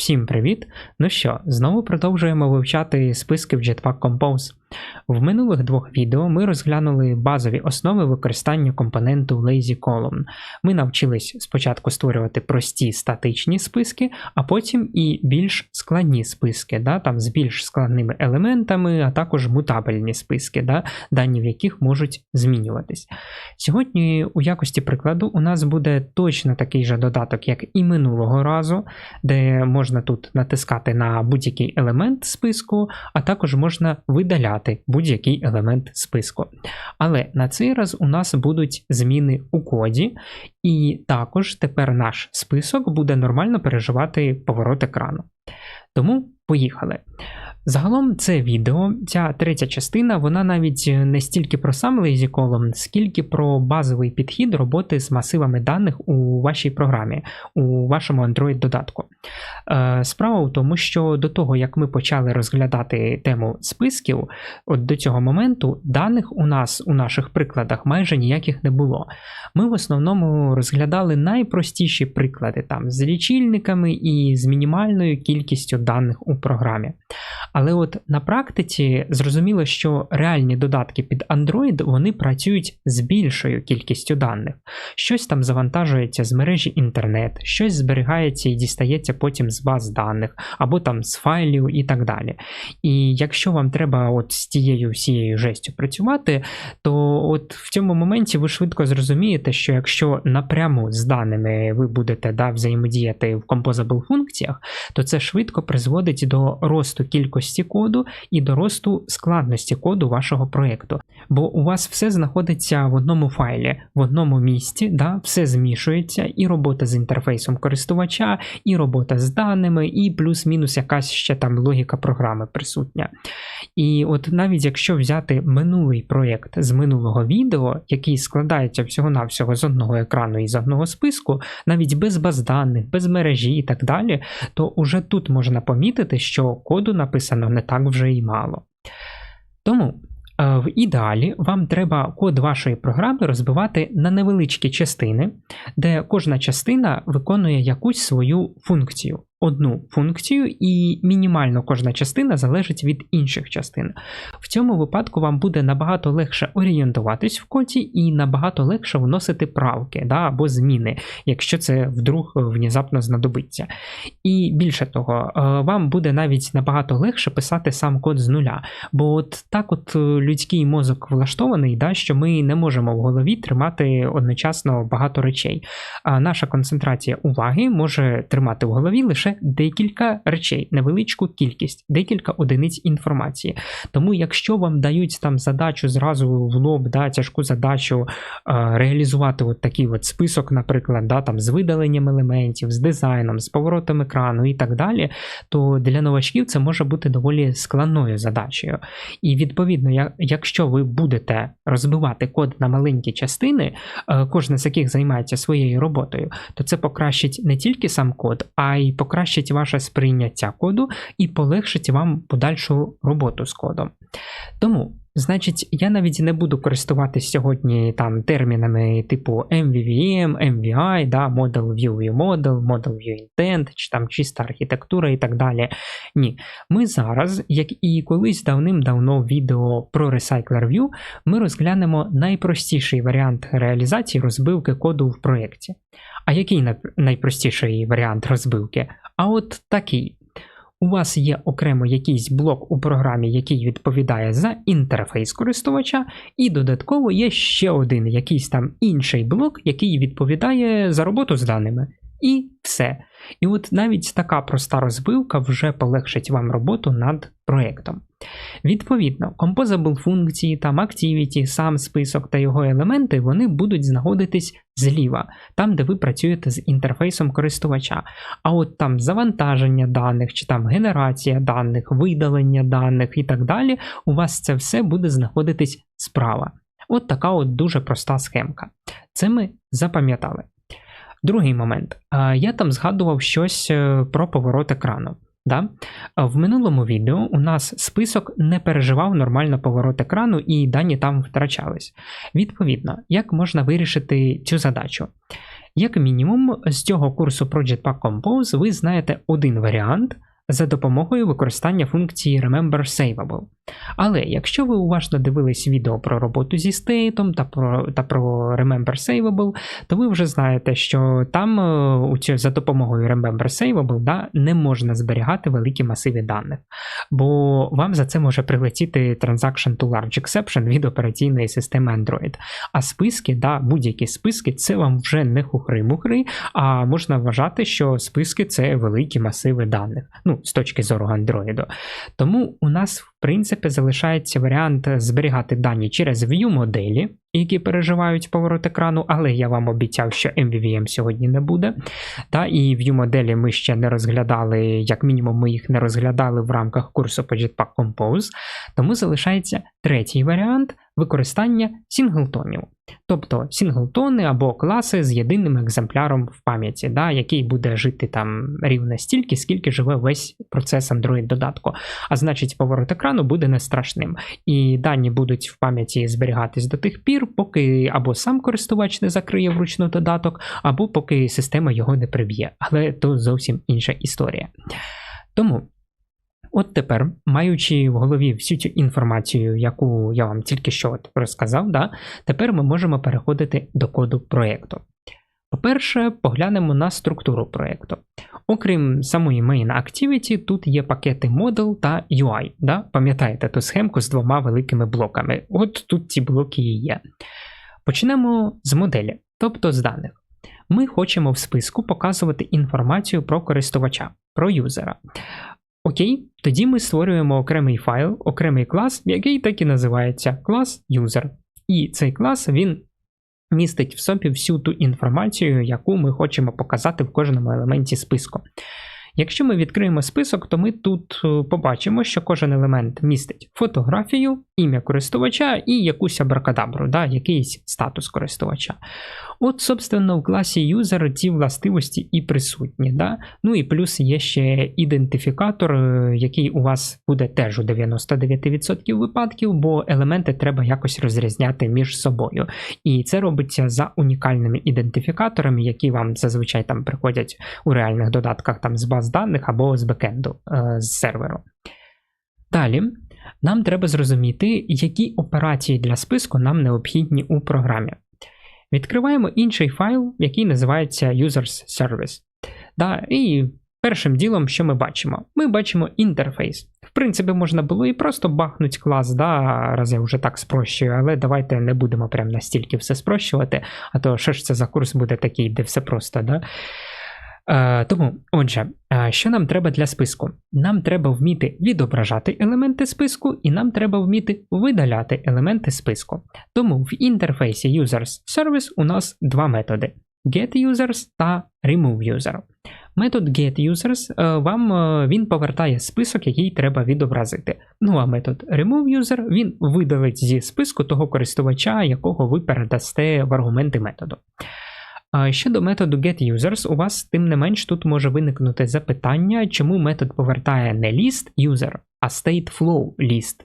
Всім привіт! Ну що, знову продовжуємо вивчати списки в Jetpack Compose. В минулих двох відео ми розглянули базові основи використання компоненту Lazy Column. Ми навчились спочатку створювати прості статичні списки, а потім і більш складні списки, да, там з більш складними елементами, а також мутабельні списки, да, дані в яких можуть змінюватись. Сьогодні, у якості прикладу, у нас буде точно такий же додаток, як і минулого разу, де можна тут натискати на будь-який елемент списку, а також можна видаляти будь-який елемент списку. Але на цей раз у нас будуть зміни у коді, і також тепер наш список буде нормально переживати поворот екрану. Тому поїхали. Загалом це відео, ця третя частина, вона навіть не стільки про сам Lazy Column, скільки про базовий підхід роботи з масивами даних у вашій програмі, у вашому Android-додатку. Е, справа в тому, що до того, як ми почали розглядати тему списків, от до цього моменту даних у нас у наших прикладах майже ніяких не було. Ми в основному розглядали найпростіші приклади там з лічильниками і з мінімальною кількістю даних у програмі. Але от на практиці зрозуміло, що реальні додатки під Android вони працюють з більшою кількістю даних. Щось там завантажується з мережі інтернет, щось зберігається і дістається потім з баз даних, або там з файлів і так далі. І якщо вам треба от з тією всією жестю працювати, то от в цьому моменті ви швидко зрозумієте, що якщо напряму з даними ви будете да, взаємодіяти в Composable функціях, то це швидко призводить до росту кількості кількості коду і до росту складності коду вашого проєкту. Бо у вас все знаходиться в одному файлі, в одному місці, да, все змішується, і робота з інтерфейсом користувача, і робота з даними, і плюс-мінус якась ще там логіка програми присутня. І от навіть якщо взяти минулий проєкт з минулого відео, який складається всього-навсього з одного екрану і з одного списку, навіть без баз даних, без мережі і так далі, то уже тут можна помітити, що коду написано написано не так вже й мало. Тому е, в ідеалі вам треба код вашої програми розбивати на невеличкі частини, де кожна частина виконує якусь свою функцію одну функцію, і мінімально кожна частина залежить від інших частин. В цьому випадку вам буде набагато легше орієнтуватись в коді і набагато легше вносити правки да, або зміни, якщо це вдруг внезапно знадобиться. І більше того, е, вам буде навіть набагато легше писати сам код з нуля. Бо от так от людський мозок влаштований, да, що ми не можемо в голові тримати одночасно багато речей. А наша концентрація уваги може тримати в голові лише лише декілька речей, невеличку кількість, декілька одиниць інформації. Тому, якщо вам дають там задачу зразу в лоб, да, тяжку задачу е, реалізувати от такий от список, наприклад, да, там з видаленням елементів, з дизайном, з поворотом екрану і так далі, то для новачків це може бути доволі складною задачею. І відповідно, якщо ви будете розбивати код на маленькі частини, е, кожна з яких займається своєю роботою, то це покращить не тільки сам код, а й покращить покращить ваше сприйняття коду і полегшить вам подальшу роботу з кодом. Тому, значить, я навіть не буду користуватися сьогодні там термінами типу MVVM, MVI, да, Model View View Model, Model View Intent, чи там чиста архітектура і так далі. Ні. Ми зараз, як і колись давним-давно відео про Recycler View, ми розглянемо найпростіший варіант реалізації розбивки коду в проєкті. А який найпростіший варіант розбивки? А от такий. У вас є окремо якийсь блок у програмі, який відповідає за інтерфейс користувача, і додатково є ще один якийсь там інший блок, який відповідає за роботу з даними. І все. І от навіть така проста розбивка вже полегшить вам роботу над проєктом. Відповідно, Composable функції, там Activity, сам список та його елементи вони будуть знаходитись зліва, там, де ви працюєте з інтерфейсом користувача. А от там завантаження даних, чи там генерація даних, видалення даних і так далі, у вас це все буде знаходитись справа. От така от дуже проста схемка. Це ми запам'ятали. Другий момент. Я там згадував щось е, про поворот екрану. Да? В минулому відео у нас список не переживав нормально поворот екрану і дані там втрачались. Відповідно, як можна вирішити цю задачу? Як мінімум, з цього курсу про Jetpack Compose ви знаєте один варіант за допомогою використання функції Remember Saveable. Але якщо ви уважно дивились відео про роботу зі стейтом та про та про Remember Saveable, то ви вже знаєте, що там е, за допомогою Remember Saveable да, не можна зберігати великі масиви даних, бо вам за це може прилетіти Transaction to Large Exception від операційної системи Android. А списки, да, будь-які списки, це вам вже не хухри-мухри, а можна вважати, що списки це великі масиви даних, ну, з точки зору Android. Тому у нас, принципі, залишається варіант зберігати дані через view моделі, які переживають поворот екрану, але я вам обіцяв, що MVVM сьогодні не буде. Та, І view моделі ми ще не розглядали, як мінімум, ми їх не розглядали в рамках курсу по Jetpack Compose. Тому залишається третій варіант використання сінглтонів. Тобто сінглтони або класи з єдиним екземпляром в пам'яті, да, який буде жити там рівно стільки, скільки живе весь процес Android додатку. А значить, поворот екрану буде не страшним. І дані будуть в пам'яті зберігатись до тих пір, поки або сам користувач не закриє вручну додаток, або поки система його не приб'є. Але то зовсім інша історія. Тому. От тепер, маючи в голові всю цю інформацію, яку я вам тільки що от розказав, да, тепер ми можемо переходити до коду проєкту. По-перше, поглянемо на структуру проєкту. Окрім самої Main Activity, тут є пакети Model та UI. Да? Пам'ятаєте ту схемку з двома великими блоками. От тут ці блоки і є. Почнемо з моделі, тобто з даних. Ми хочемо в списку показувати інформацію про користувача, про юзера. Окей, тоді ми створюємо окремий файл, окремий клас, який так і називається клас user. І цей клас він містить в собі всю ту інформацію, яку ми хочемо показати в кожному елементі списку. Якщо ми відкриємо список, то ми тут е, побачимо, що кожен елемент містить фотографію, ім'я користувача і якусь абракадабру, да, якийсь статус користувача. От, собственно, в класі user ці властивості і присутні. Да? Ну і плюс є ще ідентифікатор, е, який у вас буде теж у 99% випадків, бо елементи треба якось розрізняти між собою. І це робиться за унікальними ідентифікаторами, які вам зазвичай там приходять у реальних додатках там з баз даних або з бекенду е, з серверу. Далі. Нам треба зрозуміти, які операції для списку нам необхідні у програмі. Відкриваємо інший файл, який називається Users Service. Да, І першим ділом, що ми бачимо? Ми бачимо інтерфейс. В принципі, можна було і просто бахнути клас, да, раз я вже так спрощую, але давайте не будемо прям настільки все спрощувати, а то що ж це за курс буде такий, де все просто. да? Е, тому, отже, е, що нам треба для списку? Нам треба вміти відображати елементи списку, і нам треба вміти видаляти елементи списку. Тому в інтерфейсі Users Service у нас два методи: GetUsers та RemoveUser. Метод GetUsers е, вам він повертає список, який треба відобразити. Ну а метод RemoveUser він видалить зі списку того користувача, якого ви передасте в аргументи методу. Щодо методу getUsers, у вас тим не менш тут може виникнути запитання, чому метод повертає не list а stateflow list.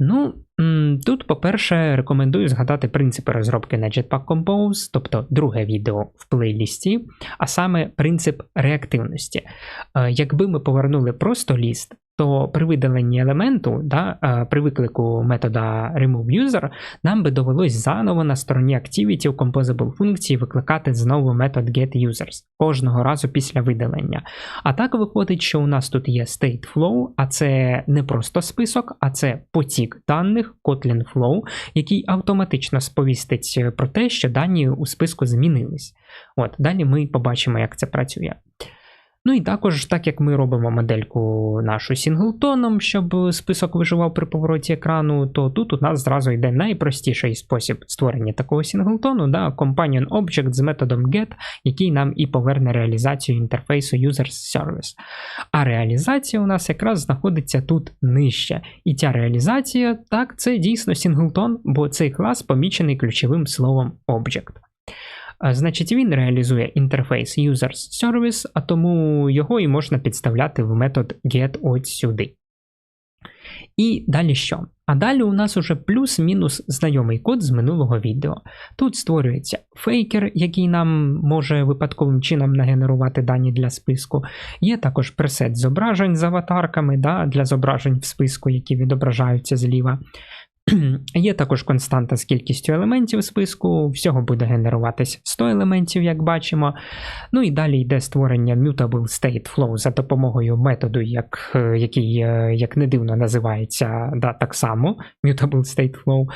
Ну, тут, по-перше, рекомендую згадати принципи розробки на Jetpack Compose, тобто друге відео в плейлісті, а саме принцип реактивності. Якби ми повернули просто ліст, то при видаленні елементу, да, е, при виклику метода removeUser, нам би довелось заново на стороні Activity у Composable функції викликати знову метод getUsers кожного разу після видалення. А так виходить, що у нас тут є stateflow, а це не просто список, а це потік даних Kotlin Flow, який автоматично сповістить про те, що дані у списку змінились. От, Далі ми побачимо, як це працює. Ну і також, так як ми робимо модельку нашу сінглтоном, щоб список виживав при повороті екрану, то тут у нас зразу йде найпростіший спосіб створення такого сінглтону, да, Companion Object з методом get, який нам і поверне реалізацію інтерфейсу Users Service. А реалізація у нас якраз знаходиться тут нижче. І ця реалізація, так, це дійсно сінглтон, бо цей клас помічений ключовим словом Object. Значить, він реалізує інтерфейс Users Service, а тому його і можна підставляти в метод get от сюди. І далі що? А далі у нас уже плюс-мінус знайомий код з минулого відео. Тут створюється фейкер, який нам може випадковим чином нагенерувати дані для списку. Є також пресет зображень з аватарками да, для зображень в списку, які відображаються зліва. Є також константа з кількістю елементів списку, всього буде генеруватись 100 елементів, як бачимо. Ну і далі йде створення Mutable State Flow за допомогою методу, як, е, який, е, як не дивно, називається да, так само Mutable State Flow.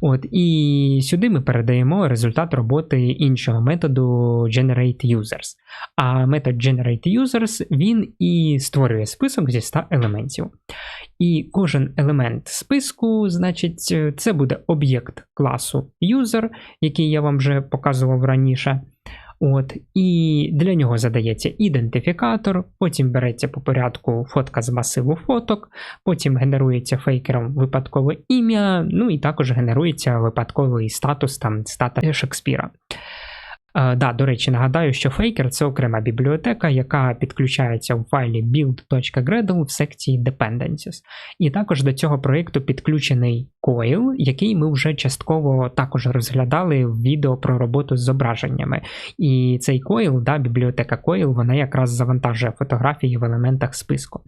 От, І сюди ми передаємо результат роботи іншого методу Generate Users. А метод Generate Users він і створює список зі 100 елементів. І кожен елемент списку, значить, це буде об'єкт класу user, який я вам вже показував раніше. От, І для нього задається ідентифікатор, потім береться по порядку фотка з масиву фоток, потім генерується фейкером випадкове ім'я, ну і також генерується випадковий статус там стата Шекспіра. Е, да, До речі, нагадаю, що Faker це окрема бібліотека, яка підключається в файлі build.gradle в секції Dependencies. І також до цього проєкту підключений Coil, який ми вже частково також розглядали в відео про роботу з зображеннями. І цей Coil, да, бібліотека Coil, вона якраз завантажує фотографії в елементах списку.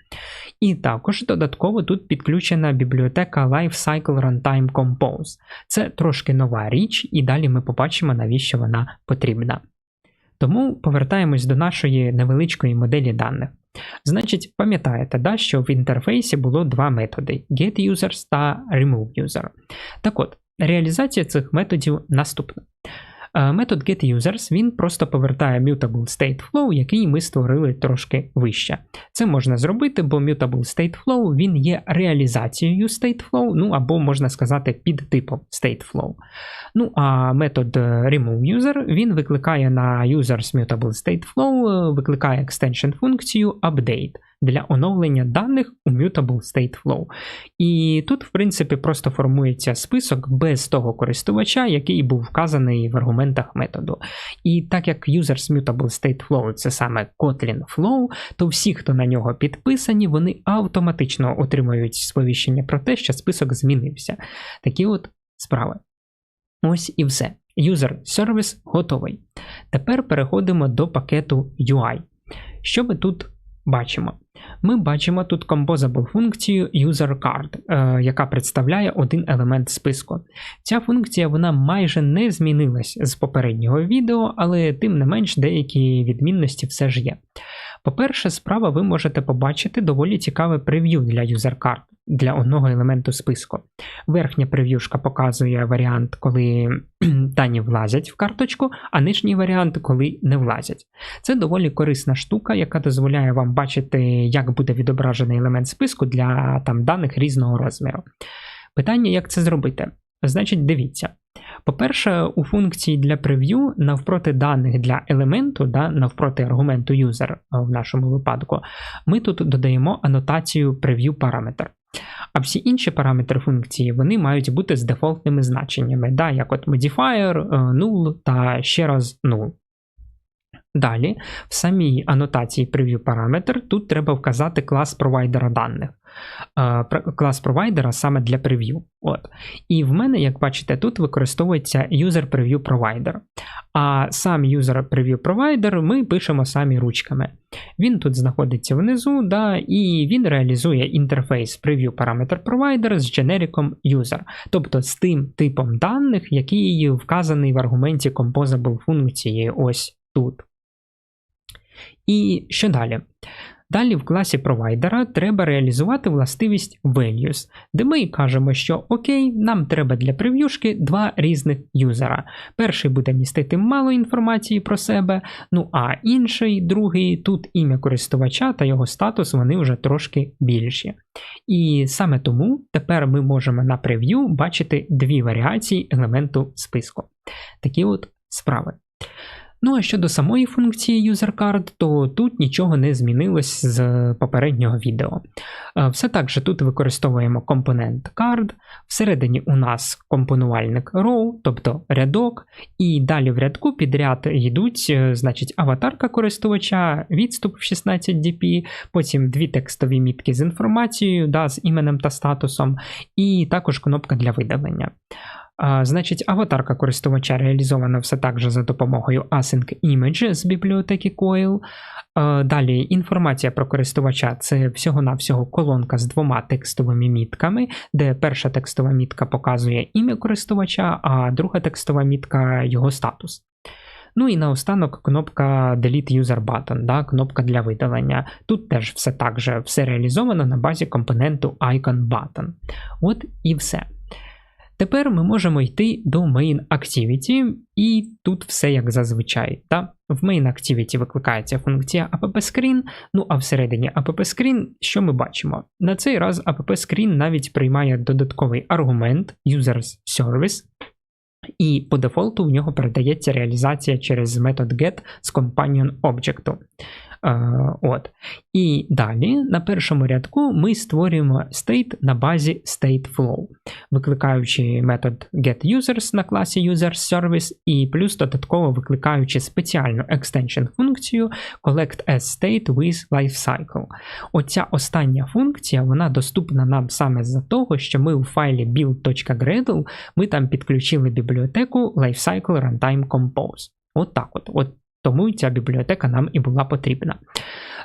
І також додатково тут підключена бібліотека Lifecycle Runtime Compose. Це трошки нова річ, і далі ми побачимо, навіщо вона потрібна. Тому повертаємось до нашої невеличкої моделі даних. Значить, пам'ятаєте, да, що в інтерфейсі було два методи: getUsers та removeUser. Так от, реалізація цих методів наступна. Е, метод getUsers він просто повертає mutable state flow, який ми створили трошки вище. Це можна зробити, бо mutable state flow він є реалізацією state flow, ну або можна сказати під типом state flow. Ну а метод removeUser він викликає на users mutable state flow, викликає extension функцію update для оновлення даних у Mutable State Flow. І тут, в принципі, просто формується список без того користувача, який був вказаний в аргументах методу. І так як Users Mutable State Flow це саме Kotlin Flow, то всі, хто на нього підписані, вони автоматично отримують сповіщення про те, що список змінився. Такі от справи. Ось і все. User Service готовий. Тепер переходимо до пакету UI. Що ми тут бачимо? Ми бачимо тут composable функцію UserCard, е, яка представляє один елемент списку. Ця функція вона майже не змінилась з попереднього відео, але тим не менш деякі відмінності все ж є. По-перше, справа ви можете побачити доволі цікаве прев'ю для UserCard для одного елементу списку. Верхня прев'юшка показує варіант, коли дані влазять в карточку, а нижній варіант, коли не влазять. Це доволі корисна штука, яка дозволяє вам бачити, як буде відображений елемент списку для там, даних різного розміру. Питання, як це зробити? Значить, дивіться. По-перше, у функції для прев'ю навпроти даних для елементу, да, навпроти аргументу user в нашому випадку, ми тут додаємо анотацію preview параметр. А всі інші параметри функції вони мають бути з дефолтними значеннями, да, як от modifier, е, null та ще раз null. Далі, в самій анотації preview параметр тут треба вказати клас провайдера даних. Е, клас провайдера саме для прев'ю. От. І в мене, як бачите, тут використовується User Preview Provider. А сам User Preview Provider ми пишемо самі ручками. Він тут знаходиться внизу, да, і він реалізує інтерфейс Preview Parameter Provider з дженериком User, тобто з тим типом даних, який вказаний в аргументі Composable функції ось тут. І що далі? Далі в класі провайдера треба реалізувати властивість values, де ми кажемо, що окей, нам треба для прев'юшки два різних юзера. Перший буде містити мало інформації про себе, ну а інший, другий, тут ім'я користувача та його статус вони вже трошки більші. І саме тому тепер ми можемо на прев'ю бачити дві варіації елементу списку. Такі от справи. Ну а щодо самої функції UserCard, то тут нічого не змінилось з попереднього відео. Е, все так же тут використовуємо компонент card, всередині у нас компонувальник row, тобто рядок, і далі в рядку підряд йдуть е, значить, аватарка користувача, відступ в 16 dp, потім дві текстові мітки з інформацією, да, з іменем та статусом, і також кнопка для видалення. Значить, аватарка користувача реалізована все так же за допомогою Async Image з бібліотеки Coil. Далі інформація про користувача це всього-навсього колонка з двома текстовими мітками, де перша текстова мітка показує ім'я користувача, а друга текстова мітка його статус. Ну і наостанок кнопка Delete User Button, да, кнопка для видалення. Тут теж все так же все реалізовано на базі компоненту Icon Button. От і все. Тепер ми можемо йти до Main Activity, і тут все як зазвичай. Та? В Main Activity викликається функція AppScreen, ну а всередині AppScreen, що ми бачимо? На цей раз AppScreen навіть приймає додатковий аргумент Users Service, і по дефолту в нього передається реалізація через метод get з Companion Object. Е, от. І далі на першому рядку ми створюємо state на базі stateFlow, викликаючи метод getUsers на класі UserService, і плюс додатково викликаючи спеціальну extension функцію collect as with lifecycle. Оця остання функція вона доступна нам саме з-за того, що ми у файлі build.gradle ми там підключили бібліотеку Lifecycle Runtime Compose. От так от. от тому ця бібліотека нам і була потрібна.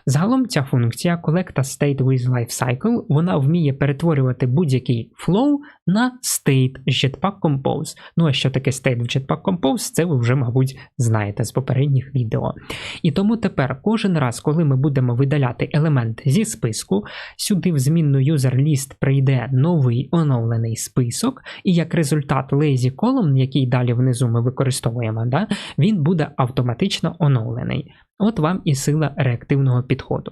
Загалом ця функція Collect State with Lifecycle, вона вміє перетворювати будь-який flow на state з Jetpack Compose. Ну а що таке state в Jetpack Compose, це ви вже, мабуть, знаєте з попередніх відео. І тому тепер кожен раз, коли ми будемо видаляти елемент зі списку, сюди в змінну user прийде новий оновлений список, і як результат lazy column, який далі внизу ми використовуємо, да, він буде автоматично оновлений. От вам і сила реактивного підходу.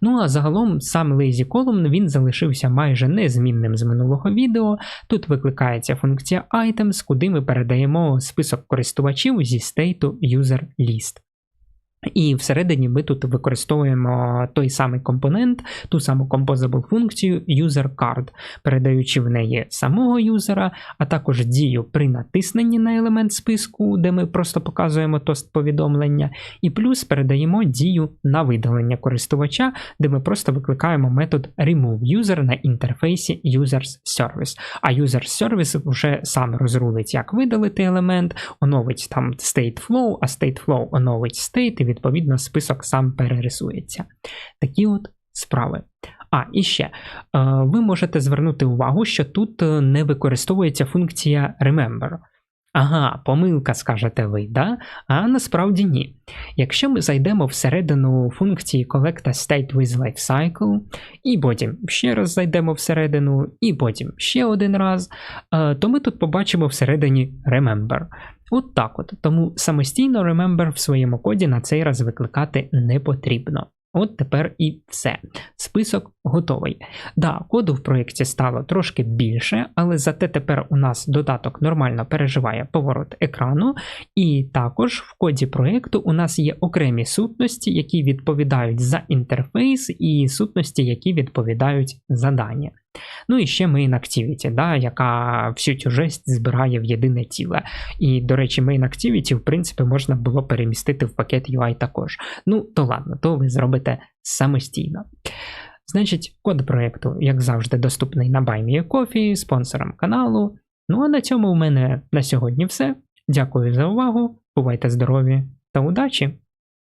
Ну а загалом сам Lazy Column він залишився майже незмінним з минулого відео. Тут викликається функція Items, куди ми передаємо список користувачів зі стейту user list. І всередині ми тут використовуємо той самий компонент, ту саму composable функцію userCard, передаючи в неї самого юзера, а також дію при натисненні на елемент списку, де ми просто показуємо тост повідомлення, і плюс передаємо дію на видалення користувача, де ми просто викликаємо метод removeUser на інтерфейсі UsersService. А UsersService вже сам розрулить, як видалити елемент, оновить там stateflow, а stateflow оновить state відповідно список сам перерисується. Такі от справи. А, і ще, е, ви можете звернути увагу, що тут е, не використовується функція Remember. Ага, помилка, скажете ви, да? а насправді ні. Якщо ми зайдемо всередину функції Collect State with Lifecycle, і потім ще раз зайдемо всередину, і потім ще один раз, е, то ми тут побачимо всередині Remember. От так от. Тому самостійно Remember в своєму коді на цей раз викликати не потрібно. От тепер і все. Список готовий. Да, коду в проєкті стало трошки більше, але зате тепер у нас додаток нормально переживає поворот екрану, і також в коді проєкту у нас є окремі сутності, які відповідають за інтерфейс, і сутності, які відповідають за дані. Ну і ще Main Activity, да, яка всю цю жесть збирає в єдине тіле. І, до речі, Main Activity, в принципі, можна було перемістити в пакет UI також. Ну, то ладно, то ви зробите самостійно. Значить, код проєкту, як завжди, доступний на BuyMeACoffee, спонсорам каналу. Ну а на цьому у мене на сьогодні все. Дякую за увагу. Бувайте здорові та удачі!